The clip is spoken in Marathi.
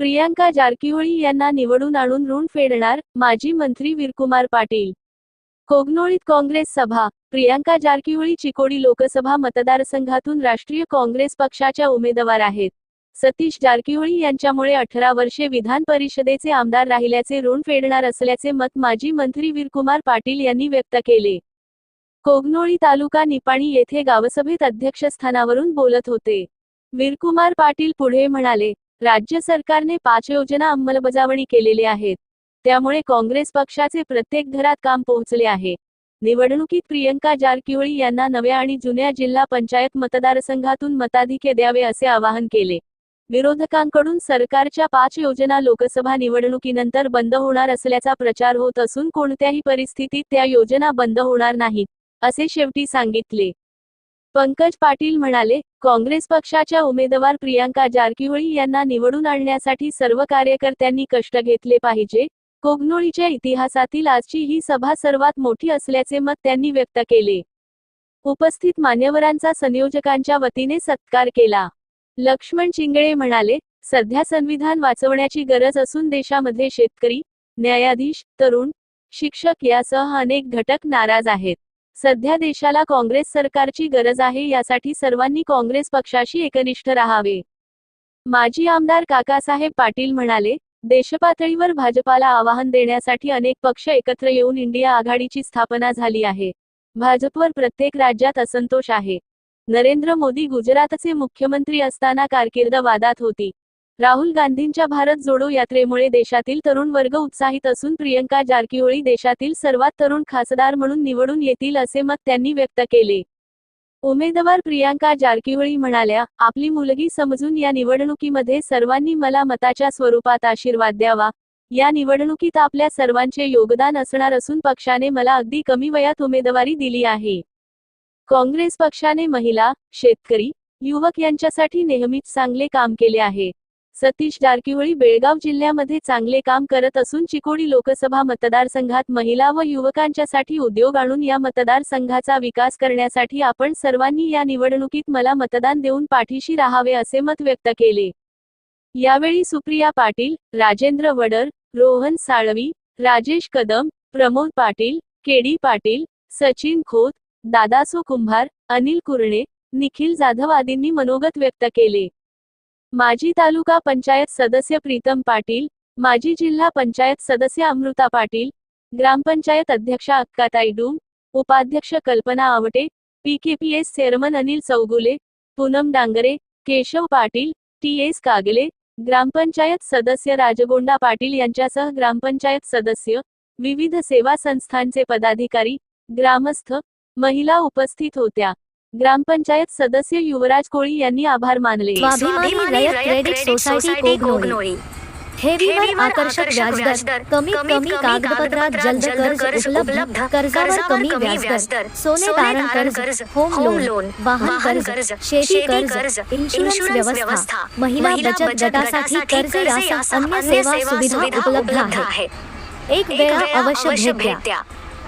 प्रियांका जारकिहोळी यांना निवडून आणून ऋण फेडणार माजी मंत्री वीरकुमार पाटील. कोगनोळीत काँग्रेस सभा प्रियांका जारकिहोळी चिकोडी लोकसभा मतदारसंघातून राष्ट्रीय काँग्रेस पक्षाच्या उमेदवार आहेत. सतीश जारकिहोळी यांच्यामुळे अठरा वर्षे विधान परिषदेचे आमदार राहिल्याचे ऋण फेडणार असल्याचे मत माजी मंत्री वीरकुमार पाटील यांनी व्यक्त केले. कोगनोळी तालुका निपाणी येथे गावसभेत अध्यक्षस्थानावरून बोलत होते. वीरकुमार पाटील पुढे म्हणाले राज्य सरकारने पाच योजना अंमलबजावणी केलेल्या आहेत. त्यामुळे काँग्रेस पक्षाचे प्रत्येक घरात काम पोहोचले आहे. निवडणुकीत प्रियंका जारकिहोळी यांना नव्या आणि जुन्या जिल्हा पंचायत मतदारसंघातून मताधिक्य द्यावे असे आवाहन केले. विरोधकांकडून सरकारच्या पाच योजना लोकसभा निवडणुकीनंतर बंद होणार असल्याचा प्रचार होत असून कोणत्याही परिस्थितीत त्या योजना बंद होणार नाहीत असे शेवटी सांगितले. पंकज पाटील म्हणाले काँग्रेस पक्षाच्या उमेदवार प्रियांका जारकिहोळी यांना निवडून आणण्यासाठी सर्व कार्यकर्त्यांनी कष्ट घेतले पाहिजे. कोगनोळीच्या इतिहासातील आजची ही सभा सर्वात मोठी असल्याचे मत त्यांनी व्यक्त केले. उपस्थित मान्यवरांचा संयोजकांच्या वतीने सत्कार केला. लक्ष्मण चिंगळे म्हणाले सध्या संविधान वाचवण्याची गरज असून देशामध्ये शेतकरी न्यायाधीश तरुण शिक्षक यासह अनेक घटक नाराज आहेत. सध्या देशाला काँग्रेस सरकारची गरज आहे यासाठी सर्वांनी काँग्रेस पक्षाशी एकनिष्ठ राहावे. माजी आमदार काकासाहेब पाटील म्हणाले देशपातळीवर भाजपाला आवाहन देण्यासाठी अनेक पक्ष एकत्र येऊन इंडिया आघाडीची स्थापना झाली आहे. भाजपवर प्रत्येक राज्यात असंतोष आहे. नरेंद्र मोदी गुजरातचे मुख्यमंत्री असताना कारकीर्द वादात होती. राहुल गांधींच्या भारत जोडो यात्रेमुळे देशातील तरुण वर्ग उत्साहित असून प्रियंका जारकिहोळी देशातील सर्वात तरुण खासदार म्हणून निवडून येतील असे मत त्यांनी व्यक्त केले. उमेदवार प्रियांका जारकिहोळी म्हणाल्या आपली मुलगी समजून या निवडणुकीमध्ये सर्वांनी मला मताच्या स्वरूपात आशीर्वाद द्यावा. या निवडणुकीत आपल्या सर्वांचे योगदान असणार असून पक्षाने मला अगदी कमी वयात उमेदवारी दिली आहे. काँग्रेस पक्षाने महिला शेतकरी युवक यांच्यासाठी नेहमीच चांगले काम केले आहे. सतीश जारकिहोळी बेळगाव जिल्ह्यामध्ये चांगले काम करत असून चिकोडी लोकसभा मतदारसंघात महिला व युवकांच्यासाठी उद्योग आणून या मतदारसंघाचा विकास करण्यासाठी आपण सर्वांनी या निवडणुकीत मला मतदान देऊन पाठीशी राहावे असे मत व्यक्त केले. यावेळी सुप्रिया पाटील राजेंद्र वडर रोहन साळवी राजेश कदम प्रमोद पाटील केडी पाटील सचिन खोत दादासो कुंभार अनिल कुरणे निखिल जाधव आदींनी मनोगत व्यक्त केले. माजी तालुका पंचायत सदस्य प्रीतम पाटील माजी जिल्हा पंचायत सदस्य अमृता पाटील ग्रामपंचायत अध्यक्षा अक्काताई डूम उपाध्यक्ष Kalpana Awate PKPS chairman Anil Chougule Poonam Dangre Keshav Patil T S Kagale ग्रामपंचायत सदस्य राजगोंडा पाटील यांच्यासह ग्रामपंचायत सदस्य विविध सेवा संस्थांचे पदाधिकारी ग्रामस्थ महिला उपस्थित होत्या. ग्रामपंचायत सदस्य युवराज कोळी यांनी आभार मानले. स्वाभिमानी रयत क्रेडिट सोसायटी कोगनोळी ठेवीवर आकर्षक व्याजदर. कमीत कमी कागदपत्रात जलद कर्ज उपलब्ध. कर्जावर कमी व्याजदर. सोने तारण कर्ज होम लोन वाहन कर्ज शेती कर्ज इन्शुरन्स व्यवस्था. महिला बचत गटासाठी कर्ज यासह अन्य सेवा सुविधा उपलब्ध आहेत. एक वेळा अवश्य भेट द्या.